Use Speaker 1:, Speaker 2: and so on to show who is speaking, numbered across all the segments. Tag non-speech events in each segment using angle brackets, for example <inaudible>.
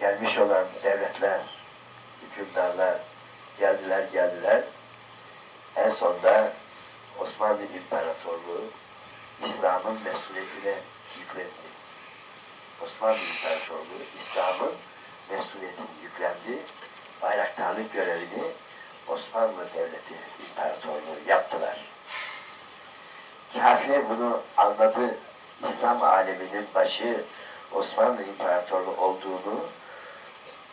Speaker 1: gelmiş olan devletler, hükümdarlar geldiler geldiler. En sonda Osmanlı İmparatorluğu İslam'ın mesuliyetine yüklendi. Osmanlı İmparatorluğu İslam'ın mesuliyetini yüklendi. Bayraktarlık görevini Osmanlı Devleti İmparatorluğu yaptılar. Kafir bunu anladı. İslam aleminin başı Osmanlı İmparatorluğu olduğunu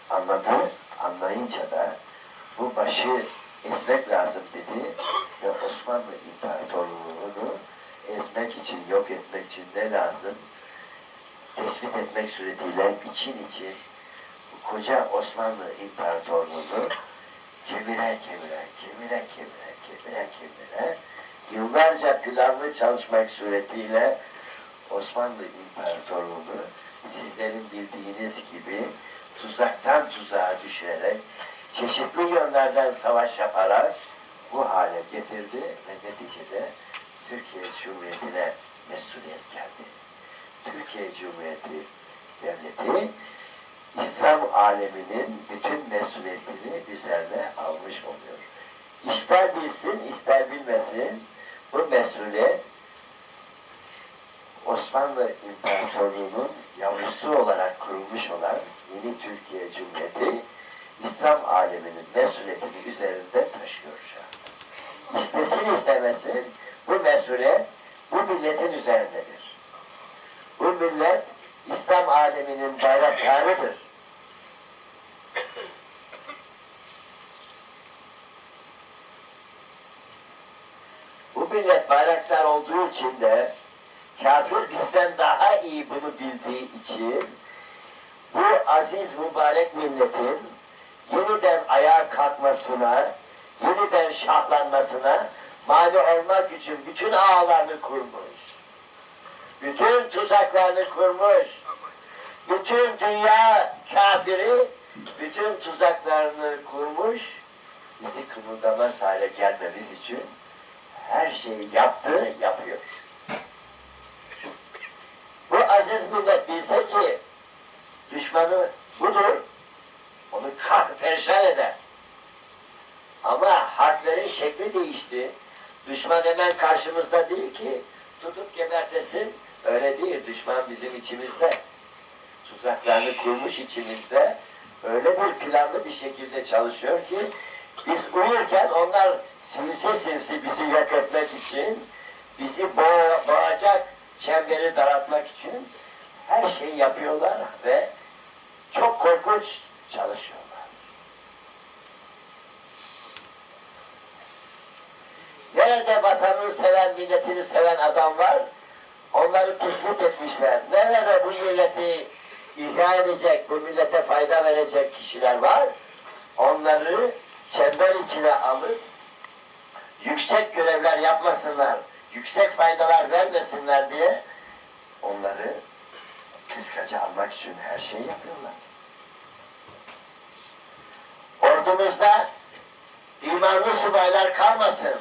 Speaker 1: anladı. Anlayınca da bu başı ezmek lazım dedi ve Osmanlı İmparatorluğu'nu ezmek için, yok etmek için ne lazım? Tespit etmek suretiyle için için koca Osmanlı İmparatorluğu'nu kemire kemire, kemire kemire, kemire kemire yıllarca planlı çalışmak suretiyle Osmanlı İmparatorluğu'nu sizlerin bildiğiniz gibi tuzaktan tuzağa düşürerek çeşitli yönlerden savaş yaparak bu hale getirdi ve neticede Türkiye Cumhuriyeti'ne mesuliyet geldi. Türkiye Cumhuriyeti Devleti İslam aleminin bütün mesuliyetini üzerine almış oluyor. İster bilsin, ister bilmesin bu mesuliyet Osmanlı İmparatorluğu'nun yavrusu olarak kurulmuş Türkiye Cumhuriyeti İslam aleminin mesuliyetini üzerinde taşıyor şu anda. İstesin istemesin bu mesuliyet bu milletin üzerindedir. Bu millet İslam aleminin bayraktarıdır. Bu millet bayraktar olduğu için de kafir bizden daha iyi bunu bildiği için bu aziz mübarek milletin yeniden ayağa kalkmasına, yeniden şahlanmasına mani olmak için bütün ağlarını kurmuş. Bütün tuzaklarını kurmuş. Bütün dünya kafiri bütün tuzaklarını kurmuş. Bizi kımıldamaz hale gelmemiz için her şeyi yaptı, yapıyor. Bu aziz millet bilse ki düşmanı budur, onu kah perişan eder. Ama harplerin şekli değişti. Düşman hemen karşımızda değil ki tutup gebertesin. Öyle değil. Düşman bizim içimizde. Tuzaklarını kurmuş içimizde. Öyle bir planlı bir şekilde çalışıyor ki biz uyurken onlar sinsi sinsi bizi yok etmek için bizi boğa, boğacak çemberi daraltmak için her şeyi yapıyorlar ve çok korkunç çalışıyorlar. Nerede vatanını seven, milletini seven adam var? Onları tespit etmişler. Nerede bu milleti ihya edecek, bu millete fayda verecek kişiler var? Onları çember içine alıp yüksek görevler yapmasınlar, yüksek faydalar vermesinler diye onları kıskaca almak için her şeyi yapıyorlar. Ordumuzda imanlı subaylar kalmasın,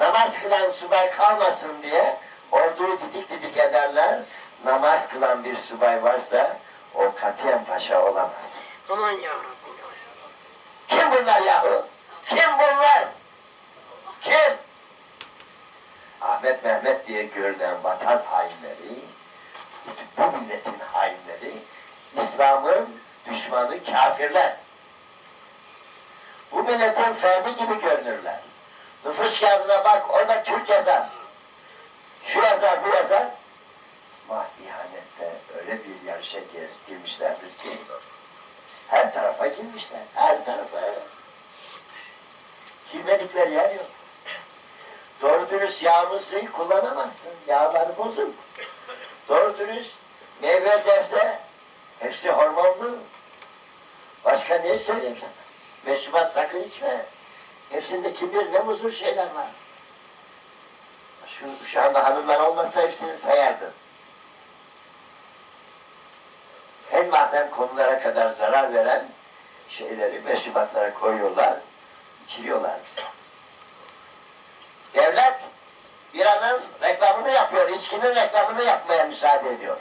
Speaker 1: namaz kılan subay kalmasın diye orduyu didik didik ederler. Namaz kılan bir subay varsa o katiyen paşa olamaz.
Speaker 2: Aman yarabbim.
Speaker 1: Kim bunlar yahu? Kim bunlar? Kim? Ahmet Mehmet diye görülen vatan hainleri, bu milletin hainleri, İslam'ın düşmanı kafirler. Bu milletin ferdi gibi görünürler. Nüfus kağıdına bak, orada Türk yazar. Şu yazar, bu yazar. Ama ihanette öyle bir yarışa gir- girmişlerdir ki, her tarafa girmişler, her tarafa. Girmedikleri yer yok. Doğru dürüst yağımı suyu kullanamazsın. Yağları bozuk. Doğru dürüst meyve sebze hepsi hormonlu. Başka ne söyleyeyim sana? Meşrubat sakın içme. Hepsinde kibir ne muzur şeyler var. Şu, şu anda hanımlar olmasa hepsini sayardım. En mahrem konulara kadar zarar veren şeyleri meşrubatlara koyuyorlar, içiriyorlar bize. Devlet biranın reklamını yapıyor, içkinin reklamını yapmaya müsaade ediyor.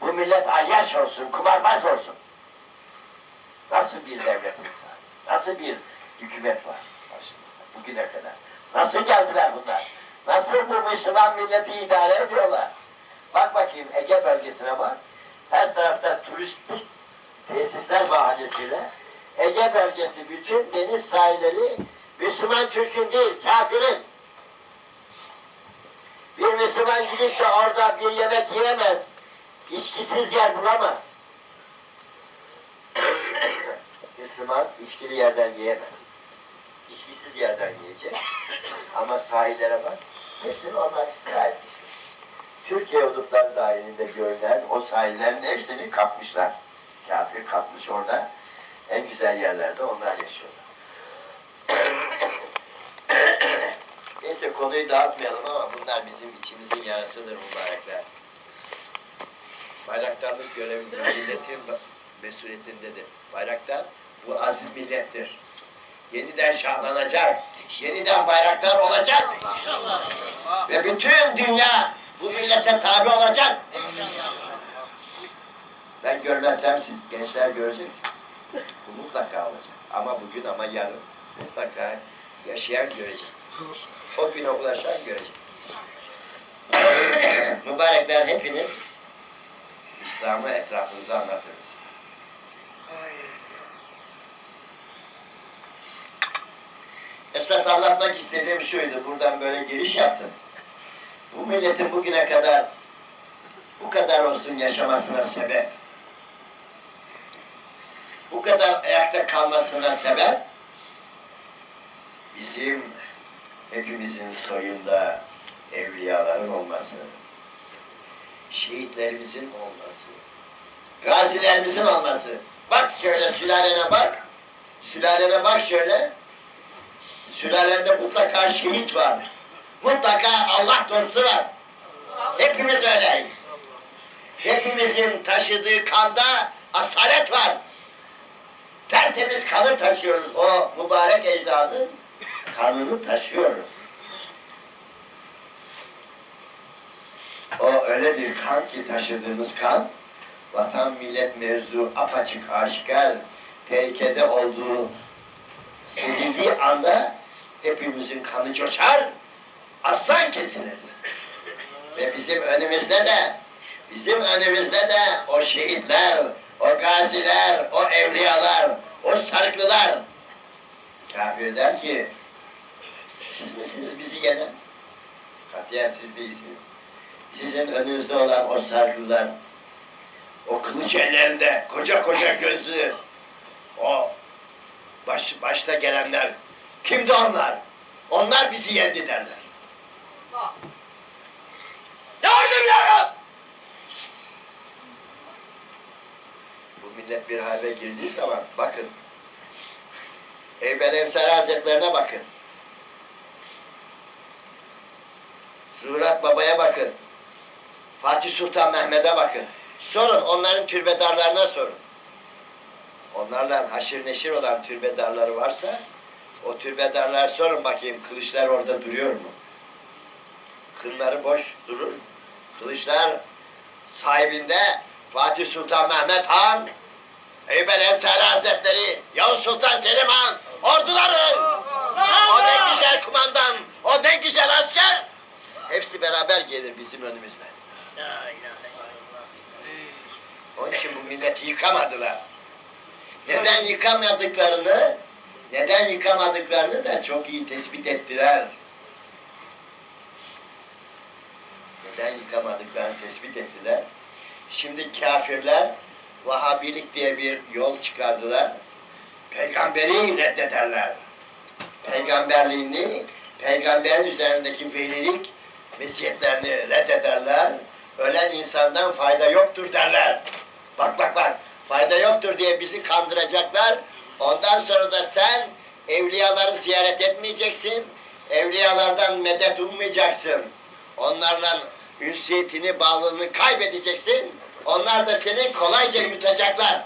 Speaker 1: Bu millet ayyaş olsun, kumarbaz olsun. Nasıl bir devletiz var? Nasıl bir hükümet var başımızda bugüne kadar? Nasıl geldiler bunlar? Nasıl bu Müslüman milleti idare ediyorlar? Bak bakayım Ege bölgesine bak. Her tarafta turistik tesisler bahanesiyle Ege bölgesi bütün deniz sahilleri Müslüman Türk'ün değil, kafirin. Bir Müslüman gidip de orada bir yemek yiyemez. İçkisiz yer bulamaz. Müslüman içkili yerden yiyemez. İçkisiz yerden yiyecek. <coughs> Ama sahillere bak, hepsini onlar istila etmiş. Türkiye hudutları dahilinde görülen o sahillerin hepsini kapmışlar. Kafir kapmış orada. En güzel yerlerde onlar yaşıyorlar. <coughs> Neyse konuyu dağıtmayalım ama bunlar bizim içimizin yarasıdır mübarekler. Bayraktarlık görevi milletin mesuliyetindedir. Bayraktar bu aziz millettir. Yeniden şahlanacak, yeniden bayraktar olacak. Ve bütün dünya bu millete tabi olacak. Ben görmezsem siz gençler göreceksiniz. Bu mutlaka olacak. Ama bugün ama yarın mutlaka yaşayan görecek. O güne ulaşan görecek. <coughs> Mübarekler hepiniz İslam'ı etrafınıza anlatırız. Esas anlatmak istediğim şuydu. Buradan böyle giriş yaptım. Bu milletin bugüne kadar bu kadar olsun yaşamasına sebep bu kadar ayakta kalmasına sebep bizim hepimizin soyunda evliyaların olması, şehitlerimizin olması, gazilerimizin olması. Bak şöyle sülalene bak, sülalene bak şöyle. Sülalende mutlaka şehit var. Mutlaka Allah dostu var. Hepimiz öyleyiz. Hepimizin taşıdığı kanda asalet var. Tertemiz kanı taşıyoruz. O mübarek ecdadın kanını taşıyoruz. O öyle bir kan ki taşıdığımız kan, vatan millet mevzu apaçık aşikar, tehlikede olduğu sezildiği anda hepimizin kanı coşar, aslan kesiliriz. Ve bizim önümüzde de, bizim önümüzde de o şehitler, o gaziler, o evliyalar, o sarıklılar. Kafir der ki, siz misiniz bizi yenen? Katiyen siz değilsiniz. Sizin önünüzde olan o sarıklılar, o kılıç ellerinde, koca koca gözlü, o baş, başta gelenler, kimdi onlar? Onlar bizi yendi derler. Yardım ya Bu millet bir hale girdiği zaman bakın. Eyben Ensari Hazretlerine bakın. Zuhurat Baba'ya bakın. Fatih Sultan Mehmet'e bakın. Sorun, onların türbedarlarına sorun. Onlarla haşir neşir olan türbedarları varsa, o türbedarlar sorun bakayım, kılıçlar orada duruyor mu? Kınları boş durur. Kılıçlar sahibinde Fatih Sultan Mehmet Han, Eybel Ensari Hazretleri, Yavuz Sultan Selim Han, orduları, o ne güzel kumandan, o ne güzel asker, hepsi beraber gelir bizim önümüzden. Onun için bu milleti yıkamadılar. Neden yıkamadıklarını, neden yıkamadıklarını da çok iyi tespit ettiler. Neden yıkamadıklarını tespit ettiler. Şimdi kafirler Vahabilik diye bir yol çıkardılar. Peygamberi reddederler. Peygamberliğini, peygamberin üzerindeki velilik meziyetlerini reddederler. Ölen insandan fayda yoktur derler. Bak bak bak, fayda yoktur diye bizi kandıracaklar. Ondan sonra da sen evliyaları ziyaret etmeyeceksin. Evliyalardan medet ummayacaksın. Onlarla ünsiyetini, bağlılığını kaybedeceksin. Onlar da seni kolayca yutacaklar.